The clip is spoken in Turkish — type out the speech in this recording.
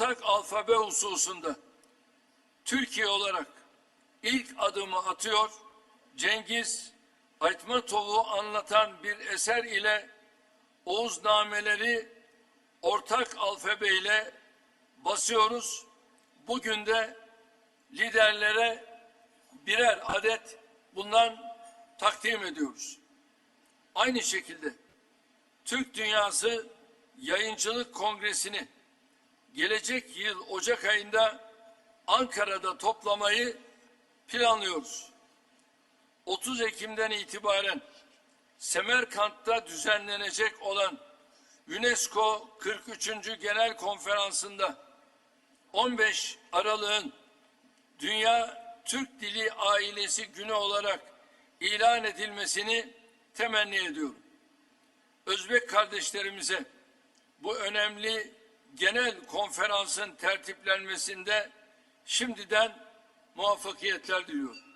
ortak alfabe hususunda Türkiye olarak ilk adımı atıyor. Cengiz Aytmatov'u anlatan bir eser ile Oğuznameleri ortak alfabeyle basıyoruz. Bugün de liderlere birer adet bundan takdim ediyoruz. Aynı şekilde Türk Dünyası Yayıncılık Kongresi'ni gelecek yıl Ocak ayında Ankara'da toplamayı planlıyoruz. 30 Ekim'den itibaren Semerkant'ta düzenlenecek olan UNESCO 43. Genel Konferansı'nda 15 Aralık'ın Dünya Türk Dili Ailesi Günü olarak ilan edilmesini temenni ediyorum. Özbek kardeşlerimize bu önemli genel konferansın tertiplenmesinde şimdiden muvaffakiyetler diliyorum.